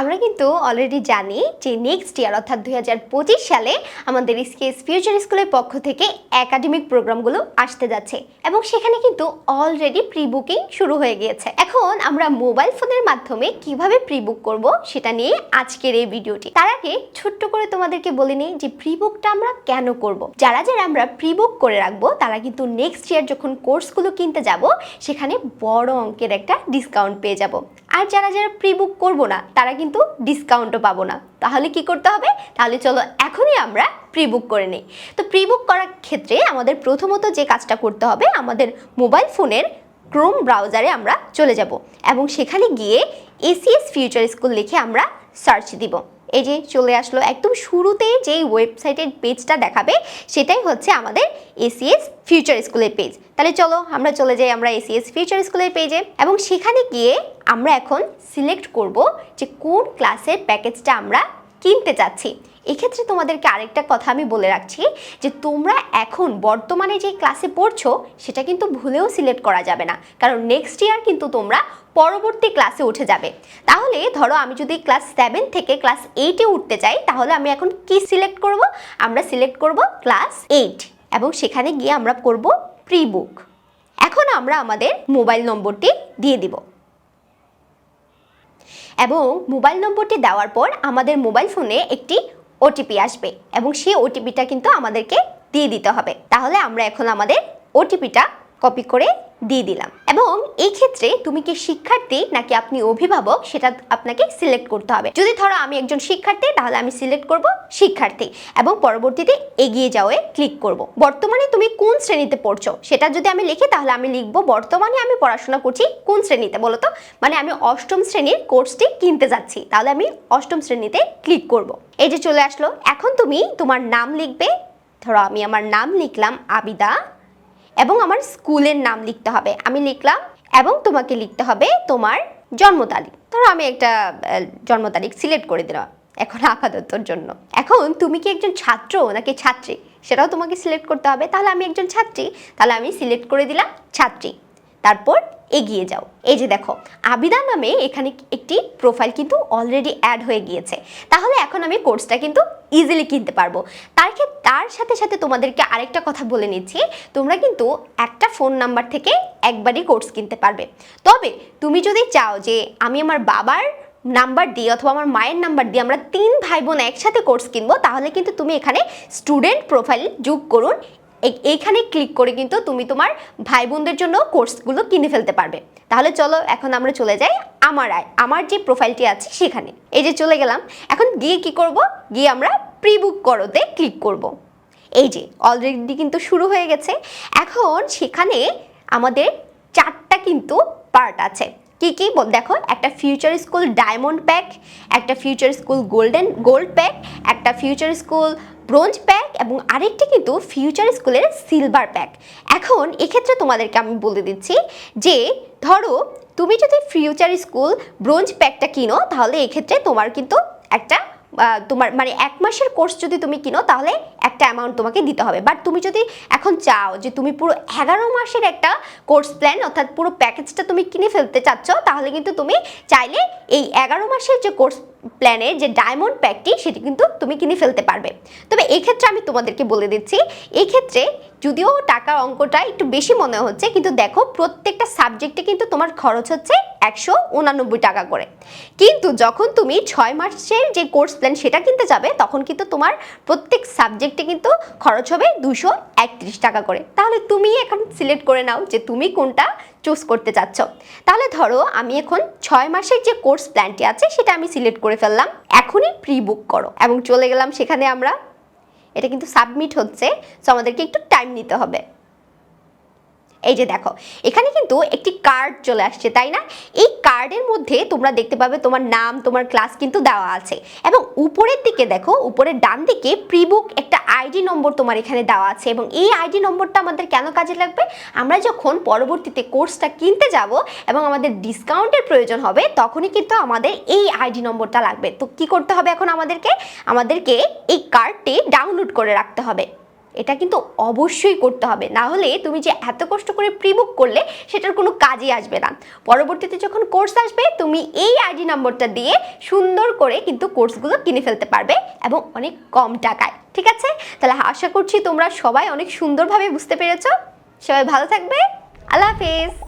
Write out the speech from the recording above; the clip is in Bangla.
আমরা কিন্তু অলরেডি জানি যে নেক্সট ইয়ার অর্থাৎ দুই হাজার পঁচিশ সালে আমাদের স্কেস ফিউচার স্কুলের পক্ষ থেকে একাডেমিক প্রোগ্রামগুলো আসতে যাচ্ছে এবং সেখানে কিন্তু অলরেডি প্রি বুকিং শুরু হয়ে গিয়েছে। এখন আমরা মোবাইল ফোনের মাধ্যমে কীভাবে প্রি বুক করব সেটা নিয়ে আজকের এই ভিডিওটি তার আগে ছোট্ট করে তোমাদেরকে বলে নিই যে প্রি বুকটা আমরা কেন করব। যারা যারা আমরা প্রি বুক করে রাখব, তারা কিন্তু নেক্সট ইয়ার যখন কোর্সগুলো কিনতে যাব, সেখানে বড় অঙ্কের একটা ডিসকাউন্ট পেয়ে যাব। আর যারা যারা প্রি বুক করব না, তারা কিন্তু ডিসকাউন্টও পাবো না। তাহলে কি করতে হবে? তাহলে চলো এখনই আমরা প্রি বুক করে নিই। তো প্রি বুক করার ক্ষেত্রে আমাদের প্রথমত যে কাজটা করতে হবে, আমাদের মোবাইল ফোনের ক্রোম ব্রাউজারে আমরা চলে যাব এবং সেখানে গিয়ে এসিএস ফিউচার স্কুল লিখে আমরা সার্চ দিব। এই যে চলে আসলো, একদম শুরুতেই যেই ওয়েবসাইটের পেজটা দেখাবে, সেটাই হচ্ছে আমাদের এসিএস ফিউচার স্কুলের পেজ তাহলে চলো আমরা চলে যাই আমরা এসিএস ফিউচার স্কুলের পেজে এবং সেখানে গিয়ে আমরা এখন সিলেক্ট করব যে কোন ক্লাসের প্যাকেজটা আমরা কিনতে চাচ্ছি। এক্ষেত্রে তোমাদেরকে আরেকটা কথা আমি বলে রাখছি যে তোমরা এখন বর্তমানে যে ক্লাসে পড়ছো, সেটা কিন্তু ভুলেও সিলেক্ট করা যাবে না। কারণ নেক্সট ইয়ার কিন্তু তোমরা পরবর্তী ক্লাসে উঠে যাবে। তাহলে ধরো আমি যদি ক্লাস সেভেন থেকে ক্লাস এইটে উঠতে চাই, তাহলে আমি এখন কি সিলেক্ট করব? আমরা সিলেক্ট করব ক্লাস এইট এবং সেখানে গিয়ে আমরা করব প্রি বুক এখন আমরা আমাদের মোবাইল নম্বরটি দিয়ে দিব। এবং মোবাইল নম্বরটি দেওয়ার পর আমাদের মোবাইল ফোনে একটি ওটিপি আসবে এবং সেই ওটিপিটা কিন্তু আমাদেরকে দিয়ে দিতে হবে। তাহলে আমরা এখন আমাদের ওটিপিটা কপি করে দিয়ে দিলাম। এবং এই ক্ষেত্রে তুমি কি শিক্ষার্থী নাকি আপনি অভিভাবক, সেটা আপনাকে সিলেক্ট করতে হবে। যদি ধরো আমি একজন শিক্ষার্থী, তাহলে আমি সিলেক্ট করব শিক্ষার্থী এবং পরবর্তীতে এগিয়ে যাওয়ে ক্লিক করব। বর্তমানে তুমি কোন শ্রেণীতে পড়ছো? সেটা যদি আমি লিখি, তাহলে আমি লিখব, বর্তমানে আমি পড়াশোনা করছি কোন শ্রেণীতে? বলো তো মানে আমি অষ্টম শ্রেণির কোর্সটি কিনতে যাচ্ছি। তাহলে আমি অষ্টম শ্রেণীতে ক্লিক করব। এই যে চলে আসলো। এখন তুমি তোমার নাম লিখবে। ধরো আমি আমার নাম লিখলাম আবিদা এবং আমার স্কুলের নাম লিখতে হবে। আমি লিখলাম এবং তোমাকে লিখতে হবে তোমার জন্ম তারিখ। ধরো আমি একটা জন্ম তারিখ সিলেক্ট করে দিলাম এখন আপাততর জন্য। এখন তুমি কি একজন ছাত্র নাকি ছাত্রী? সেটাও তোমাকে সিলেক্ট করতে হবে। তাহলে আমি একজন ছাত্রী। তাহলে আমি সিলেক্ট করে দিলাম ছাত্রী। তারপর এগিয়ে যাও। এই যে দেখো, আবিদা নামে এখানে একটি প্রোফাইল কিন্তু অলরেডি অ্যাড হয়ে গিয়েছে। তাহলে এখন আমি কোর্সটা কিন্তু ইজিলি কিনতে পারব। তার তার সাথে সাথে তোমাদেরকে আরেকটা কথা বলে নিচ্ছি, তোমরা কিন্তু একটা ফোন নাম্বার থেকে একবারই কোর্স কিনতে পারবে। তবে তুমি যদি চাও যে আমি আমার বাবার নাম্বার দিয়ে অথবা আমার মায়ের নাম্বার দিয়ে আমরা তিন ভাই বোন একসাথে কোর্স কিনবো, তাহলে কিন্তু তুমি এখানে স্টুডেন্ট প্রোফাইল যোগ করুন এইখানে ক্লিক করে কিন্তু তুমি তোমার ভাই বোনদের জন্য কোর্সগুলো কিনে ফেলতে পারবে। তাহলে চলো এখন আমরা চলে যাই আমার আয়, আমার যে প্রোফাইলটি আছে সেখানে। এই যে চলে গেলাম, এখন গিয়ে কি করব? গিয়ে আমরা প্রি বুক করোতে ক্লিক করব। এই যে অলরেডি কিন্তু শুরু হয়ে গেছে। এখন সেখানে আমাদের চারটা কিন্তু পার্ট আছে। কি কি? দেখো, একটা ফিউচার স্কুল ডায়মন্ড প্যাক একটা future school golden gold pack একটা ফিউচার স্কুল ব্রোঞ্জ প্যাক এবং আরেকটি কিন্তু ফিউচার স্কুলের সিলভার প্যাক এখন এক্ষেত্রে তোমাদেরকে আমি বলে দিচ্ছি যে, ধরো, তুমি যদি ফিউচার স্কুল ব্রোঞ্জ প্যাকটা কিনো, তাহলে এক্ষেত্রে তোমার কিন্তু একটা তোমার মানে এক মাসের কোর্স যদি তুমি কিনো, তাহলে একটা অ্যামাউন্ট তোমাকে দিতে হবে। বাট তুমি যদি এখন চাও যে তুমি পুরো এগারো মাসের একটা কোর্স প্ল্যান অর্থাৎ পুরো প্যাকেজটা তুমি কিনে ফেলতে চাচ্ছ, তাহলে কিন্তু তুমি চাইলে এই এগারো মাসের যে কোর্স প্ল্যানের যে ডায়মন্ড প্যাকটি সেটি কিন্তু তুমি কিনে ফেলতে পারবে। তবে এই ক্ষেত্রে আমি তোমাদেরকে বলে দিচ্ছি এই ক্ষেত্রে যদিও টাকার অঙ্কটা একটু বেশি মনে হচ্ছে, কিন্তু দেখো প্রত্যেকটা সাবজেক্টে কিন্তু তোমার খরচ হচ্ছে একশো উনানব্বই টাকা করে। কিন্তু যখন তুমি ছয় মাসের যে কোর্স প্ল্যান সেটা কিনতে যাবে, তখন কিন্তু তোমার প্রত্যেক সাবজেক্টে কিন্তু খরচ হবে দুশো একত্রিশ টাকা করে। তাহলে তুমি এখন সিলেক্ট করে নাও যে তুমি কোনটা চুজ করতে চাচ্ছ। তাহলে ধরো আমি এখন ছয় মাসের যে কোর্স প্ল্যানটি আছে, সেটা আমি সিলেক্ট করে ফেললাম। এখনই প্রি বুক করো। এবং চলে গেলাম সেখানে আমরা। এটা কিন্তু সাবমিট হচ্ছে সো আমাদেরকে একটু টাইম নিতে হবে। এই যে দেখো, এখানে কিন্তু একটি কার্ড চলে আসছে, তাই না? এই কার্ডের মধ্যে তোমরা দেখতে পাবে তোমার নাম, তোমার ক্লাস কিন্তু দেওয়া আছে। এবং উপরের দিকে দেখো, উপরের ডান দিকে প্রিবুক একটা আইডি নম্বর তোমার এখানে দেওয়া আছে। এবং এই আইডি নম্বরটা আমাদের কেন কাজে লাগবে? আমরা যখন পরবর্তীতে কোর্সটা কিনতে যাব এবং আমাদের ডিসকাউন্টের প্রয়োজন হবে, তখনই কিন্তু আমাদের এই আইডি নম্বরটা লাগবে। তো কি করতে হবে এখন আমাদেরকে? আমাদেরকে এই কার্ডটি ডাউনলোড করে রাখতে হবে। এটা কিন্তু অবশ্যই করতে হবে। না হলে তুমি যে এত কষ্ট করে প্রিবুক করলে সেটার কোনো কাজই আসবে না। পরবর্তীতে যখন কোর্স আসবে, তুমি এই আইডি নম্বরটা দিয়ে সুন্দর করে কিন্তু কোর্সগুলো কিনে ফেলতে পারবে এবং অনেক কম টাকায়। ঠিক আছে? তাহলে আশা করছি তোমরা সবাই অনেক সুন্দরভাবে বুঝতে পেরেছ। সবাই ভালো থাকবে। আল্লাহ হাফিজ।